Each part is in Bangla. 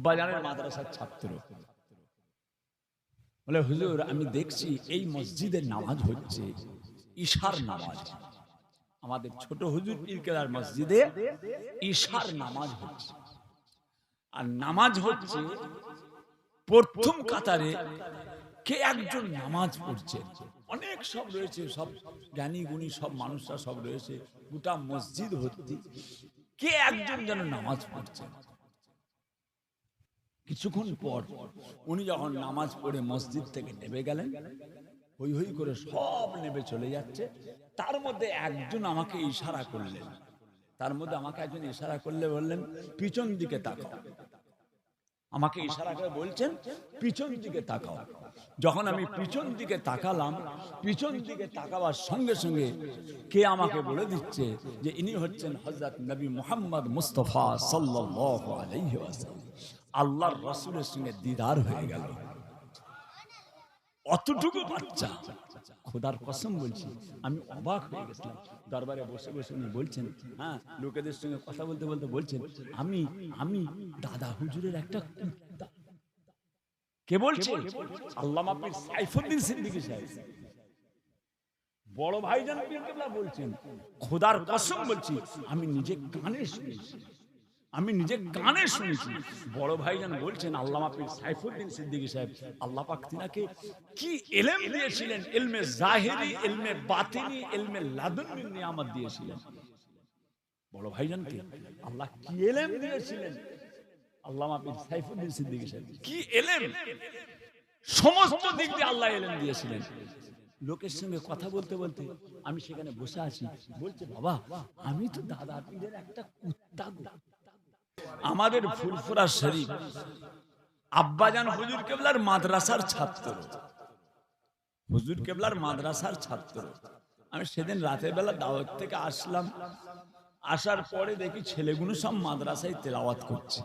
আব্বাজানের মাদ্রাসার ছাত্র। বলে, হুজুর, আমি দেখছি এই মসজিদের নামাজ হচ্ছে ঈশার নামাজ। আমাদের ছোট হুজুর পীরকেলার মসজিদে ঈশার নামাজ হচ্ছে। আর নামাজ হচ্ছে প্রথম কাতারে কে একজন নামাজ পড়ছে। অনেক সব রয়েছে, সব জ্ঞানী, গুণী, সব মানুষরা সব রয়েছে। গোটা মসজিদ হচ্ছে কে একজন যেন নামাজ পড়ছে? কিছুক্ষণ পর উনি যখন নামাজ পড়ে মসজিদ থেকে নেমে গেলেন, হই হই করে সব নেবে চলে যাচ্ছে। তার মধ্যে একজন আমাকে ইশারা করলেন। তার মধ্যে আমাকে একজন ইশারা করলে বললেন, পিছন দিকে তাকাও। আমাকে ইশারা করে বলছেন, পিছন দিকে তাকাও। যখন আমি পিছন দিকে তাকালাম, পিছন দিকে তাকাবার সঙ্গে সঙ্গে কে আমাকে বলে দিচ্ছে যে, ইনি হচ্ছেন হজরত নবী মোহাম্মদ মুস্তফা সাল্লাল্লাহু আলাইহি আল্লাহর রসুলের সঙ্গে দিদার হয়ে গেল। অতটুকু বাচ্চা। খোদার কসম বলছি, আমি অবাক হয়ে গেছিলাম। দরবারে বসে বসে উনি বলছেন হ্যাঁ লোকেদের সঙ্গে কথা বলতে বলতে বলছেন, আমি আমি দাদা হুজুরের একটা কে বলছে? আল্লাহ মাপির সাইফুদ্দিন সিদ্দিকী সাহেব। বড় ভাইজান পীর কেবলা বলছেন, খোদার কসম বলছি, আমি নিজে কানে শুনেছি। আমি নিজে কানে শুনেছি। বড় ভাইজান বলছেন আল্লাহ মাপির সাইফুদ্দিন সিদ্দিকী সাহেব আল্লাহ পাক তিনাকে কি এলেম দিয়েছিলেন? এলমে জাহেরি এলমে বাতিনি এলমে লাদুনি নিয়ামত দিয়েছিলেন। বড় ভাইজানকে আল্লাহ কি এলেম দিয়েছিলেন? আল্লাহ মাপির সাইফুদ্দিন সিদ্দিকী সাহেব কি এলেম? সমস্ত দিক দিয়ে আল্লাহ এলেম দিয়েছিলেন। লোকের সঙ্গে কথা বলতে বলতে আমি সেখানে বসে আছি। বলছে বাবা আমি তো দাদা পীরের একটা কুত্তা। আমাদের ফুরফুরা শরীফ, আব্বাজান হুজুর কেবলার মাদ্রাসার ছাত্র। হুজুর কেবলার মাদ্রাসার ছাত্র। আমি সেদিন রাতের বেলা দাওয়াত থেকে আসলাম। আসার পরে দেখি ছেলেগুলো সব মাদ্রাসায় তেলাওয়াত করছে।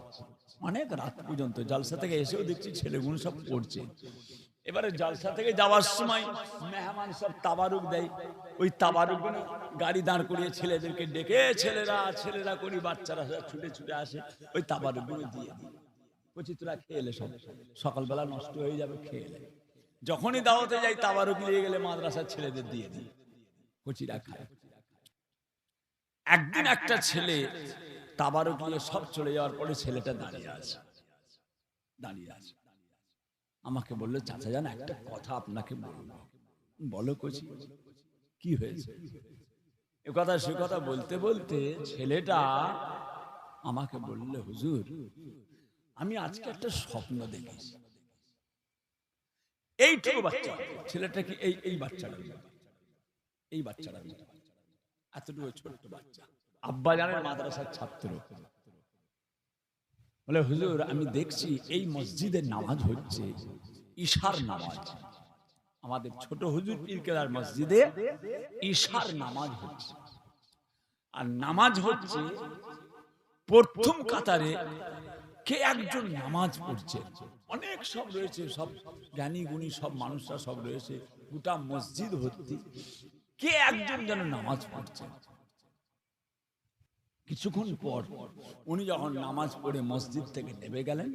অনেক রাত পর্যন্ত, জালসা থেকে এসেও দেখছি ছেলেগুলো সব পড়ছে। এবারে জালসা থেকে যাওয়ার সময় মেহমান সব তাবারুক দেয়। ওই তাবারুক গাড়ি দাঁড় করিয়ে ছেলেদেরকে ডেকে, ছেলেরা ছেলেরা, করি, বাচ্চারা ছুটে ছুটে আসে। ওই তাবারুক দিয়ে দিই। বলছি, তোরা খেয়ে এলে সব। সকালবেলা নষ্ট হয়ে যাবে, খেয়ে এলে যখনই দাওয়াতে যাই, তাবারুক নিয়ে গেলে মাদ্রাসার ছেলেদের দিয়ে দিই। কচিরা খায় একদিন একটা ছেলে তাবারুক নিয়ে সব চলে যাওয়ার পরে ছেলেটা দাঁড়িয়ে আছে। দাঁড়িয়ে আছে। আমাকে বলল, চাচা জান, একটা কথা আপনাকে বলব। বলো কচি, কি হয়েছে? এ কথা, সে কথা বলতে বলতে ছেলেটা আমাকে বললে, হুজুর, আমি আজকে একটা স্বপ্ন দেখেছি। এইটুকু বাচ্চা, ছেলেটা কি এই এই বাচ্চাটা এই বাচ্চাটা এতটুকু ছোট্ট বাচ্চা। আব্বা জানের মাদ্রাসার ছাত্র। বলে, হুজুর, আমি দেখছি এই মসজিদের নামাজ হচ্ছে, ঈশার নামাজ। আমাদের ছোট হুজুর পীরকেলার মসজিদে ঈশার নামাজ হচ্ছে। আর নামাজ হচ্ছে প্রথম কাতারে কে একজন নামাজ পড়ছে। অনেক সব রয়েছে, সব জ্ঞানী, গুণী, সব মানুষরা সব রয়েছে। গোটা মসজিদ ভর্তি। কে একজন যেন নামাজ পড়ছে? কিছুক্ষণ পর উনি যখন নামাজ পড়ে মসজিদ থেকে নেমে গেলেন,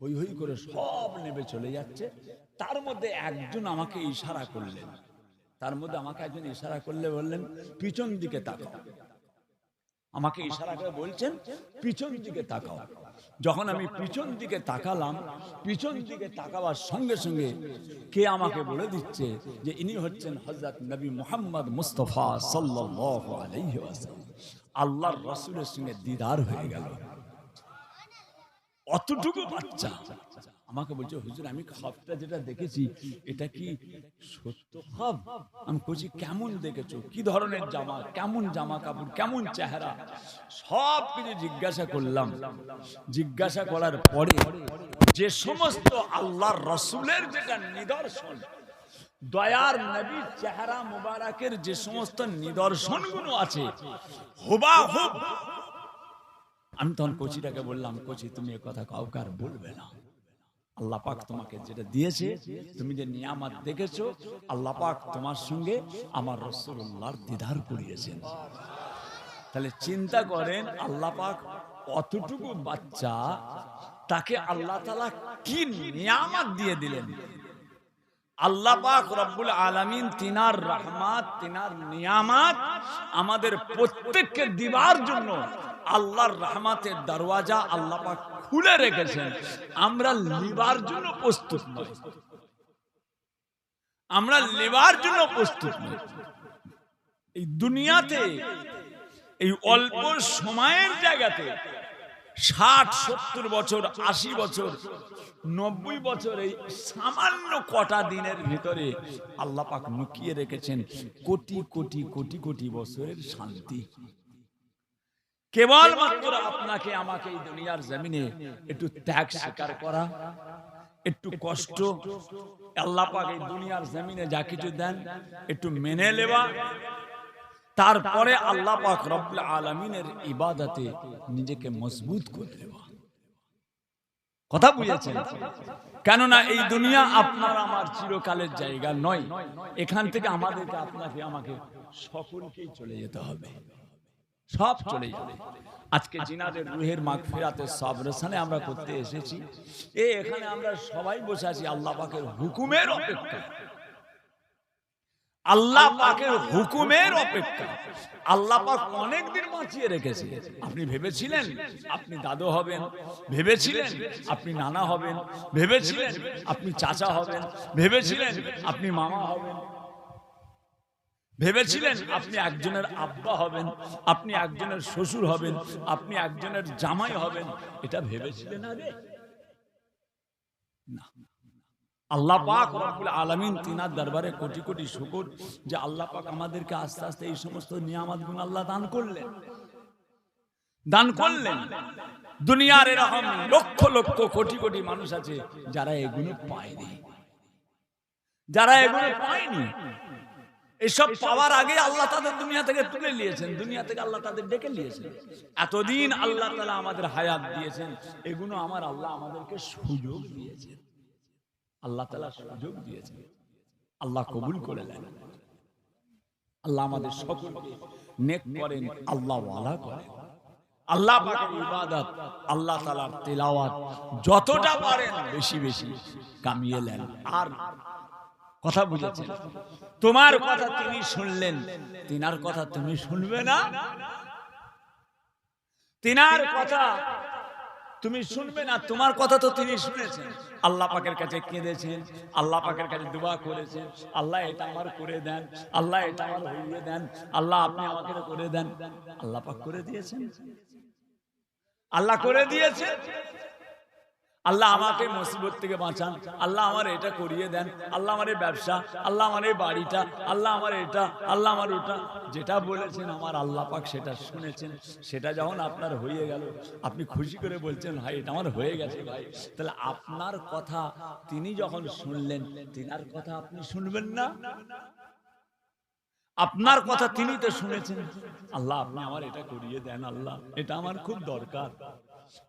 হই হই করে সব নেবে চলে যাচ্ছে। তার মধ্যে একজন আমাকে ইশারা করলেন। তার মধ্যে আমাকে একজন ইশারা করলে বললেন, পিছন দিকে তাকাও। আমাকে ইশারা করে বলছেন, পিছন দিকে তাকাও। যখন আমি পিছন দিকে তাকালাম, পিছন দিকে তাকাবার সঙ্গে সঙ্গে কে আমাকে বলে দিচ্ছে যে, ইনি হচ্ছেন হজরত নবী মোহাম্মদ মুস্তফা সাল্লাল্লাহু আলাইহি ওয়াসাল্লাম। আল্লাহর রাসূলের সঙ্গে দিদার হয়ে গেল। অতটুকু বাচ্চা। আমাকে বলছে, হুজুর, আমি খবটা যেটা দেখেছি, এটা কি সত্য খব? আমি বলছি কেমন দেখেছ? কি ধরনের জামা? কেমন জামা কাপড় কেমন চেহারা? সব কিছু জিজ্ঞাসা করলাম। জিজ্ঞাসা করার পরে যে সমস্ত আল্লাহর রসুলের যেটা নিদর্শন দয়ার নবীর চেহারা মুবারকের যে সমস্ত নিদর্শনগুলো আছে হুবা হুব আমি তখন কোচিটাকে বললাম, কোচি, তুমি এ কথা কাউকে আর বলবে না। আল্লাহ পাক তোমাকে যেটা দিয়েছে, তুমি যে নিয়ামাত দেখেছ, আল্লাহ পাক তোমার সঙ্গে আমার রসুল্লাহর দিদার করিয়েছেন। তাহলে চিন্তা করেন, আল্লাহ পাক অতটুকু বাচ্চা, তাকে আল্লাহ তালা কি নিয়ামাত দিয়ে দিলেন? আল্লাহ আমাদের প্রত্যেককে দিবার জন্য আল্লাহর দরওয়াজা খুলে রেখেছেন। আমরা লিবার জন্য প্রস্তুত আমরা লেবার জন্য প্রস্তুত এই দুনিয়াতে, এই অল্প সময়ের জায়গাতে ষাট, সত্তর বছর, আশি বছর, নব্বই বছর এই সামান্য কটা দিনের ভিতরে আল্লাহ পাক লুকিয়ে রেখেছেন কোটি কোটি কোটি কোটি বছরের শান্তি। কেবলমাত্র আপনাকে আমাকে এই দুনিয়ার জমিনে একটু ত্যাগ স্বীকার করা, একটু কষ্ট, আল্লাহ পাক এই দুনিয়ার জমিনে যা কিছু দেন, একটু মেনে নেওয়া তারপরে আল্লাহ পাক রব্বুল আলামিনের ইবাদতে নিজেকে মজবুত করে দেওয়া। কথা বুঝেছেন? কেননা এই দুনিয়া আপনার আমার চিরকালের জায়গা নয়। এখান থেকে আমাদেরকে আপনাকে, আমাকে সকলকেই চলে যেতে হবে। সব চলে যাবে। আজকে জিনাদের রুহের মাগ ফেরাতে সব রেশানে আমরা করতে এসেছি। এ এখানে আমরা সবাই বসে আছি আল্লাহ পাকের হুকুমের অপেক্ষা আল্লাহ পাকের হুকুমের অপেক্ষা। আল্লাহ পাক অনেক দিন বাঁচিয়ে রেখেছে আপনি ভেবেছিলেন আপনি দাদু হবেন ভেবেছিলেন আপনি নানা হবেন ভেবেছিলেন আপনি চাচা হবেন ভেবেছিলেন আপনি মামা হবেন ভেবেছিলেন আপনি একজনের আব্বা হবেন আপনি একজনের শ্বশুর হবেন আপনি একজনের জামাই হবেন এটা ভেবেছিলেন আগে? না। আল্লাহ পাক রব্বুল আলামিন তিনার দরবারে কোটি কোটি শুকর যে আল্লাহ পাক আমাদেরকে আস্তে আস্তে এই সমস্ত নিয়ামত গুণ আল্লাহ দান করলেন। দান করলেন। দুনিয়ার এরকম লক্ষ লক্ষ কোটি কোটি মানুষ আছে যারা এগুলো পায়নি। যারা এগুলো পায়নি। এসব পাওয়ার আগে আল্লাহ তাদের দুনিয়া থেকে তুলে নিয়েছেন। দুনিয়া থেকে আল্লাহ তাদের ডেকে নিয়েছেন। এতদিন আল্লাহ তালা আমাদের হায়াত দিয়েছেন। এগুলো আমার আল্লাহ আমাদেরকে সুযোগ দিয়েছেন। আল্লাহ তালা সুযোগ দিয়েছেন। আল্লাহ কবুল করে নেন। আল্লাহ আমাদের সকলকে নেক করেন, আল্লাহ ওয়ালা করেন। আল্লাহ ইবাদত, আল্লাহ তালার তেলাওয়াত যতটা পারেন বেশি বেশি কামিয়ে নেন। আর কথা বুঝেছেন তোমার কথা তিনি শুনলেন, তিনার কথা তুমি শুনবে না? তিনার কথা তুমি শুনবে না, তোমার কথা তো তিনি শুনেছেন। আল্লাহ পাকের কাছে কেঁদেছেন, আল্লাহ পাকের কাছে দোয়া করেছেন। আল্লাহ এটা আমার করে দেন, আল্লাহ এটা আমার হইয়ে দেন, আল্লাহ আপনি আমাকে করে দেন। আল্লাহ পাক করে দিয়েছেন। আল্লাহ করে দিয়েছেন। আল্লাহ আমাকে মুসিবত থেকে বাঁচান। আল্লাহ আমার এটা করিয়ে দেন। আল্লাহ আমার এই ব্যবসা আল্লাহ আমার এই বাড়িটা আল্লাহ আমার এটা আল্লাহ আমার ওটা। যেটা বলেছেন আমার আল্লাহ পাক সেটা শুনেছেন। সেটা যখন আপনার হয়ে গেল আপনি খুশি করে বলছেন ভাই এটা আমার হয়ে গেছে ভাই। তাহলে আপনার কথা তিনি যখন শুনলেন তিনার কথা আপনি শুনবেন না? আপনার কথা তিনি তো শুনেছেন। আল্লাহ আপনি আমার এটা করিয়ে দেন আল্লাহ। এটা আমার খুব দরকার।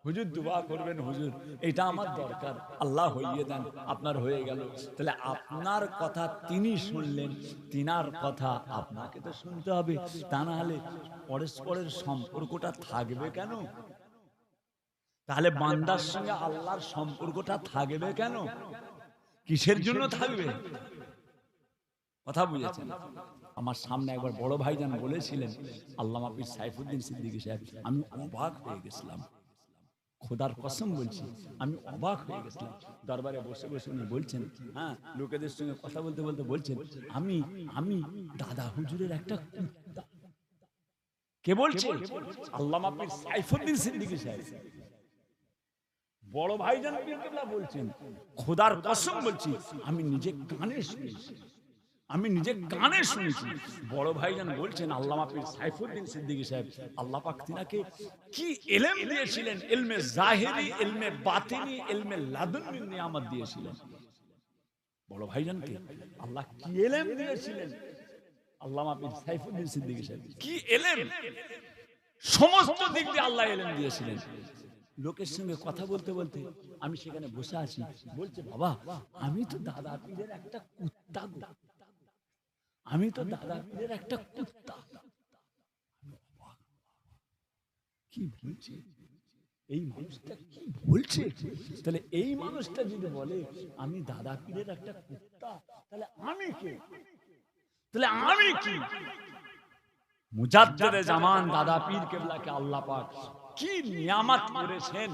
হুজুর দোয়া করবেন, হুজুর। এটা আমার দরকার। আল্লাহ হইয়ে দেন, আপনার হয়ে গেল। তাহলে আপনার কথা তিনি শুনলেন, তিনার কথা আপনাকে তো শুনতে হবে। তা না হলে পরস্পরের সম্পর্কটা থাকবে কেন? তাহলে বান্দার সঙ্গে আল্লাহর সম্পর্কটা থাকবে কেন? কিসের জন্য থাকবে? কথা বুঝেছেন? আমার সামনে একবার বড় ভাইজান বলেছিলেন আল্লাহ সাইফুদ্দিন সিদ্দিকী সাহেব, আমি অবাক হয়ে গেছিলাম। খোদার কসম বলছি। আমি অবাক হয়ে গেছিলাম। দরবারে বসে বসে উনি বলছেন হ্যাঁ লোকেদের সঙ্গে কথা বলতে বলতে বলছেন আমি আমি দাদা হুজুরের একটা কে বলছে? আল্লাহ মাপির সাইফুদ্দিন সিদ্দিকী সাহেব। বড় ভাইজান বলছেন খোদার কসম বলছি আমি নিজে কানে শুনেছি। আমি নিজে কানে শুনেছি। বড় ভাইজান বলছেন আল্লাহ মাফির সাইফুদ্দিন সিদ্দিকী সাহেব আল্লাহ পাক তিনাকে কি এলেম দিয়েছিলেন? এলমে জাহেরি এলমে বাতিনি এলমে লাদুনি নিয়ামত দিয়েছিলেন। বড় ভাইজানকে আল্লাহ কি এলেম দিয়েছিলেন? আল্লাহ মাফির সাইফুদ্দিন সিদ্দিকী সাহেব কি এলেম? সমস্ত দিক দিয়ে আল্লাহ এলেম দিয়েছিলেন। লোকের সঙ্গে কথা বলতে বলতে আমি সেখানে বসে আছি। বলছে বাবা আমি তো দাদা পীরের একটা কুত্তা। আমি তো দাদা পীরের একটা কুত্তা। কি বলছে? এই মানুষটা কি বলছে? তাহলে এই মানুষটা যদি বলে, আমি দাদা পীরের একটা কুত্তা, তাহলে আমি কে? তাহলে আমি কি? মুজাদ্দেদে জামান দাদা পীর কেবলাকে আল্লাহ পাক কি নিয়ামত করেছেন?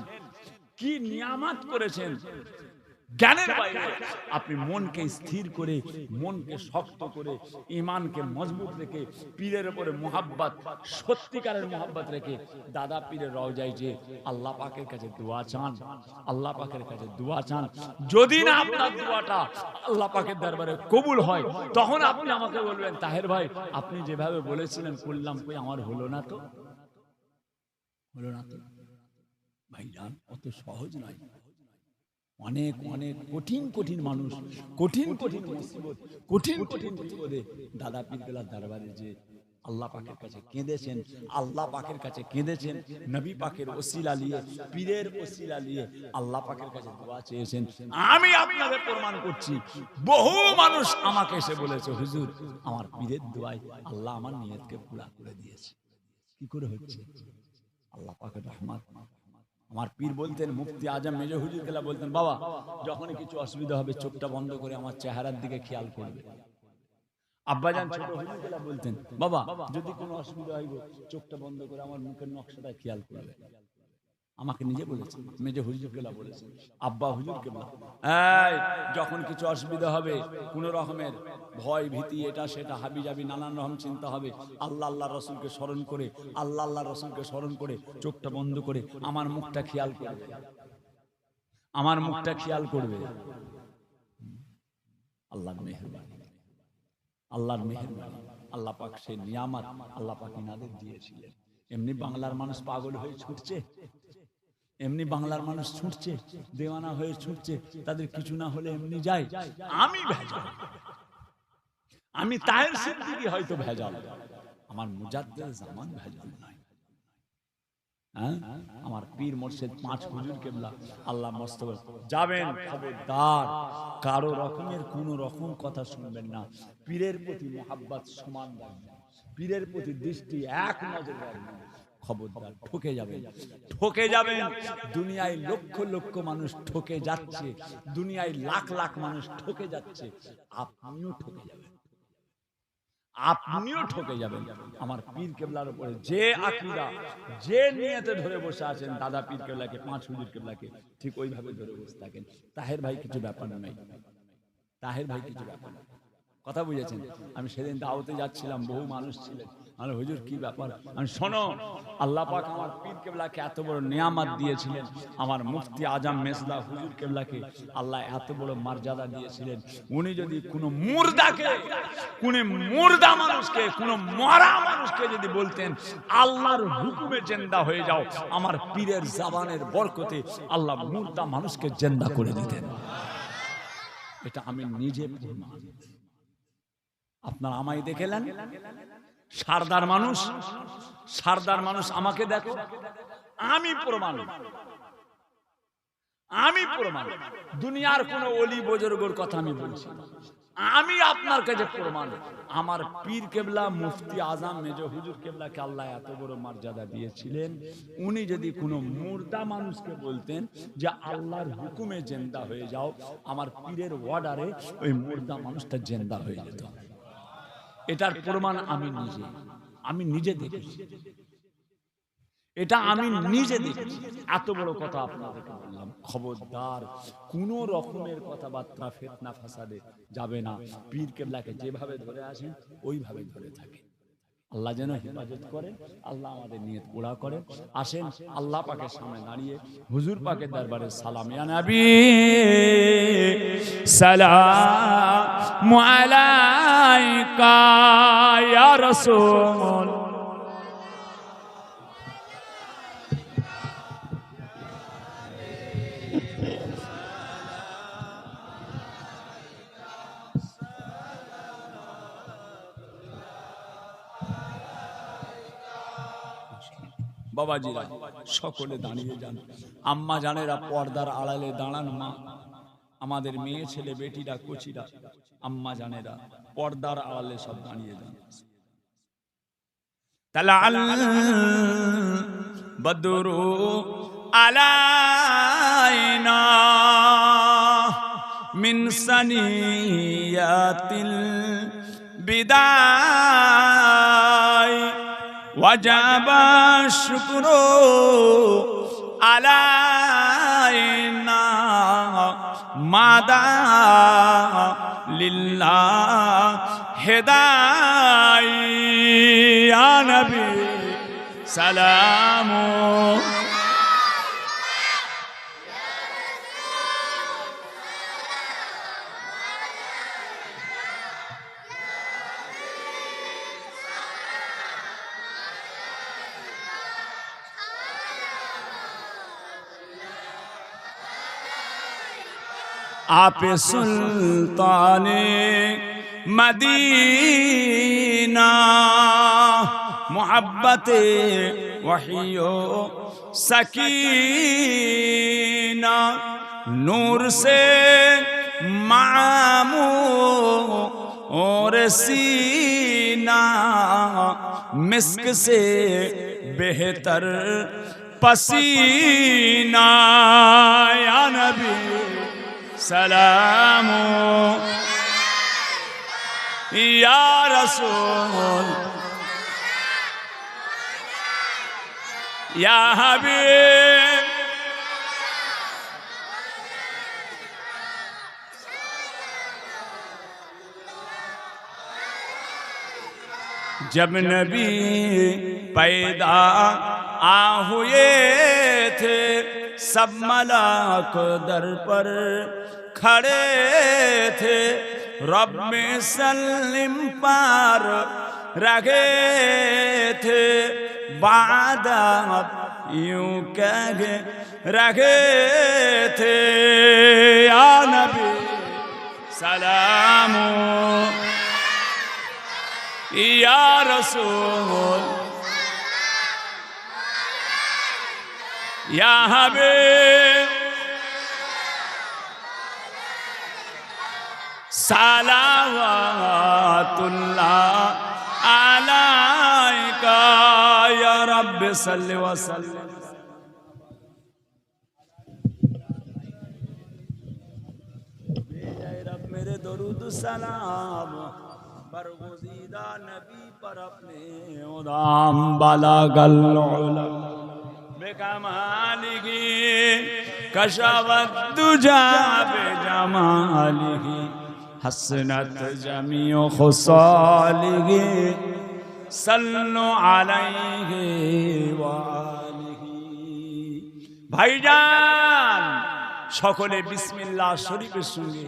কি নিয়ামত করেছেন? জ্ঞানের বাইরে। আপনি মনকে স্থির করে মনকে শক্ত করে ইমানকে মজবুত রেখে পীরের উপরে মোহাব্বত সত্যিকারের মোহাব্বত রেখে দাদা পীরের রওজায় যে আল্লাহ পাকের কাছে দোয়া চান আল্লাহ পাকের কাছে দোয়া চান। যদি না আপনার দোয়াটা আল্লাহ পাকের দরবারে কবুল হয় তখন আপনি আমাকে বলবেন তাহের ভাই আপনি যেভাবে বলেছিলেন করলাম কই আমার হলো না তো? হলো না তো? ভাইজান অত সহজ নয়। অনেক অনেক কঠিন কঠিন মানুষ, কঠিন কঠিন মুসিবত, কঠিন কঠিন বিপদে দাদা পীরগেলার দরবারে যে আল্লাহ পাকের কাছে কেঁদেছেন, আল্লাহ পাকের কাছে কেঁদেছেন, নবী পাকের ওসিলা নিয়ে, পীরের ওসিলা নিয়ে আল্লাহ পাকের কাছে দোয়া চেয়েছেন। আমি আপনাদের প্রমাণ করছি, বহু মানুষ আমাকে এসে বলেছে, হুজুর, আমার পীরের দোয়ায় আল্লাহ আমার নিয়তকে পুরা করে দিয়েছে। কি করে হচ্ছে? আল্লাহ পাকের রহমত। আমার পীর বলতেন, মুফতি আজম মেজ হুজুর খেলা বলতেন, বাবা যখন কিছু অসুবিধা হবে চোখটা বন্ধ করে আমার চেহারার দিকে খেয়াল করবে। আব্বাজান কেলা বলতেন, বাবা, যদি কোনো অসুবিধা হইব, চোখটা বন্ধ করে আমার মুখের নকশাটা খেয়াল করবে। আমাকে নিজে বলেছে মেজে হুজুর কেলা বলেছে আব্বা হুজুর কেলা এই যখন কিছু অসুবিধা হবে কোন রকমের ভয় ভীতি এটা সেটা হাবি যাবি নানান রকম চিন্তা হবে আল্লাহ আল্লাহ রসুলকে স্মরণ করে আল্লাহ আল্লাহ রসুলকে স্মরণ করে চোখটা বন্ধ করে আমার মুখটা খেয়াল করবে। আমার মুখটা খেয়াল করবে। আল্লাহর মেহরবানি। আল্লাহর মেহরবানি। আল্লাহ পাক সেই নিয়ামত আল্লাহ পাক ইনাদের দিয়েছিলেন। এমনি বাংলার মানুষ পাগল হয়ে ছুটছে। এমনি বাংলার মানুষ ছুটছে দেওয়ানা হয়ে ছুটছে তাদের কিছু না হলে এমনি যায়। আমি ভেজাল। আমি তাহের সিদ্দিকি হয়তো ভেজাল। আমার মুজাদ্দের জামান ভেজাল নাই হ্যাঁ? আমার পীর মোর্শেদ পাঁচ হুজুর কেবলা আল্লাহ মস্ত যাবেন খবরদার। কারও রকমের কোন রকম কথা শুনবেন না। পীরের প্রতি মোহাব্বত সমান রাখবেন পীরের প্রতি দৃষ্টি এক নজর রাখবেন খবরদার ঠকে যাবেন। ঠকে যাবেন। দুনিয়ায় লক্ষ লক্ষ মানুষ ঠকে যাচ্ছে। দুনিয়ায় লাখ লাখ মানুষ ঠকে যাচ্ছে। আপনিও ঠকে যাবেন। আপনিও ঠকে যাবেন। আমার পীর কেবলার উপরে যে আকিরা যে নিয়তে ধরে বসে আছেন দাদা পীর কেবলাকে পাঁচ হুজুর কেবলাকে ঠিক ওইভাবে ধরে বসে থাকেন। তাহের ভাই কিছু ব্যাপার নাই তাহের ভাই কিছু ব্যাপার কথা বুঝেছেন? আমি সেদিন দাওয়াতে যাচ্ছিলাম বহু মানুষ ছিলেন। আমি হুজুর, কি ব্যাপার? আমি শোনো, আল্লাহ পাক আমার পীর কেবলাকে এত বড় নিয়ামত দিয়েছিলেন, আমার মুফতি আজম মেসলা হুজুর কেবলাকে আল্লাহ এত বড় মর্যাদা দিয়েছিলেন। উনি যদি কোনো মুর্দাকে, কোন মুর্দা মানুষকে, কোন মরা মানুষকে যদি বলতেন, আল্লাহর হুকুমে জেন্দা হয়ে যাও, আমার পীরের জাবানের বরকতে আল্লাহ মুর্দা মানুষকে জেন্দা করে দিতেন। এটা আমি নিজে প্রমাণ। আপনার আমায় দেখেলেন সারদার মানুষ? সারদার মানুষ আমাকে দেখো। আমি প্রমাণ আমি প্রমাণ দুনিয়ার কোন অলি বজর্গর কথা আমি বলছি আমি আপনার কাছে প্রমাণ আমার পীর কেবলা মুফতি আজম মেজ হুজুর কেবলাকে আল্লাহ এত বড় মর্যাদা দিয়েছিলেন। উনি যদি কোনো মুর্দা মানুষকে বলতেন যে আল্লাহর হুকুমে জেন্দা হয়ে যাও, আমার পীরের অর্ডারে ওই মুর্দা মানুষটা জেন্দা হয়ে যেত। এটার প্রমাণ আমি নিজে। আমি নিজে দেখেছি। এটা আমি নিজে দেখেছি। এত বড় কথা আপনাদেরকে বললাম। খবরদার, কোন রকমের কথাবার্তা, ফেতনা, ফাসাদে যাবে না। পীর কেবলাকে যেভাবে ধরে আসেন, ওইভাবে ধরে থাকে আল্লাহ যেন হেফাজত করে, আল্লাহ আমাদের নিয়ত পুরা করে। আসেন, আল্লাহ পাকের সামনে দাঁড়িয়ে হুজুর পাকের দরবারে সালাম। ইয়া নবী, সালাম আলাইকা, ইয়া রাসূল বাবাজিরা, সকলে দাঁড়িয়ে যান। আম্মা জানেরা পর্দার আড়ালে দাঁড়ান মা। আমাদের মেয়ে ছেলে, বেটিরা, কচিরা, আম্মা জানেরা পর্দার আড়ালে সব দাঁড়িয়ে যান। বদরু আলাইনা বিদায় وجب الشكر علينا مدى لله هداية يا نبي سلام आप सुल्तान मदीना। मोहब्बत वहियो सकीना। नूर से मामू और सीना। मिस्क से बेहतर पसीना। या नबी سلام. يا رسول يا حبيب. جب نبی پیدا आ हुए थे सब मलाक दर पर खड़े थे रब में सलीम पार रखे थे बादत यूं कह रखे थे या नबी सलाम या रसूल या हबीब सलावतुल्लाह अलैका या रब सल्लि व सल्लिम भेजाए रब मेरे दरूद सलाम बरगुजीदा नबी पर अपने उदाम बाला गल بكماله كشف الدجى بجماله حسنت جميع خصاله صلوا عليه وآله ভাইজান সকলে বিসমিল্লাহ শরীফের সঙ্গে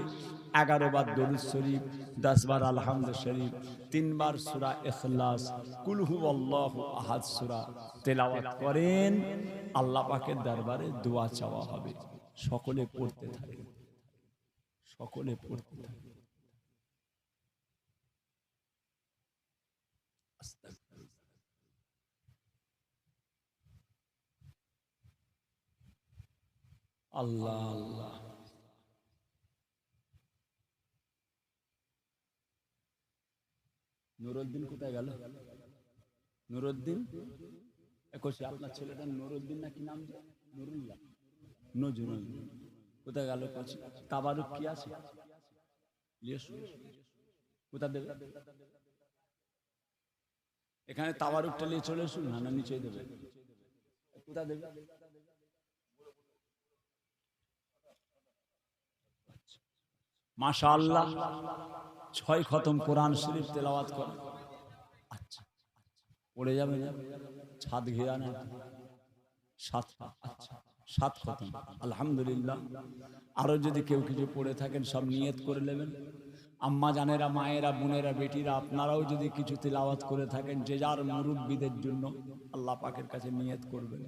এগারো বার দরুদ শরীফ দশ বার আলহামদ শরীফ তিনবার সুরা এখলাস কুলহু আল্লাহ আহাদ সুরা তেলাওয়াত করেন, আল্লাহ পাকের দরবারে দোয়া চাওয়া হবে। সকলে পড়তে থাকে সকলে পড়তে থাকে আল্লাহ আল্লাহ। নুরুদ্দিন কোথায় গেল? নুরুদ্দিন? একুশে আপনার ছেলেটা নুরুদ্দিন নাকি নাম নুরুল্লাহ। নজরুল। কোথায় গেল? কোচি তাবারুক কি আছে? কোথা দেবে? এখানে তাবারুকটা নিয়ে চলে এসুন না না নিচে দেবে। কোথা দেবে? মাশা আল্লাহ ছয় খতম কোরআন শরীফ তেলাওয়াত করে। আচ্ছা পড়ে যাবে। না ছাদ ঘেরা না সাত আচ্ছা সাত খতম। আলহামদুলিল্লাহ। আরও যদি কেউ কিছু পড়ে থাকেন, সব নিয়ত করে নেবেন। আম্মা জানেরা, মায়েরা, বোনেরা, বেটিরা, আপনারাও যদি কিছু তেলাওয়াত করে থাকেন, যে যার মুরব্বীদের জন্য আল্লাহ পাকের কাছে নিয়ত করবেন।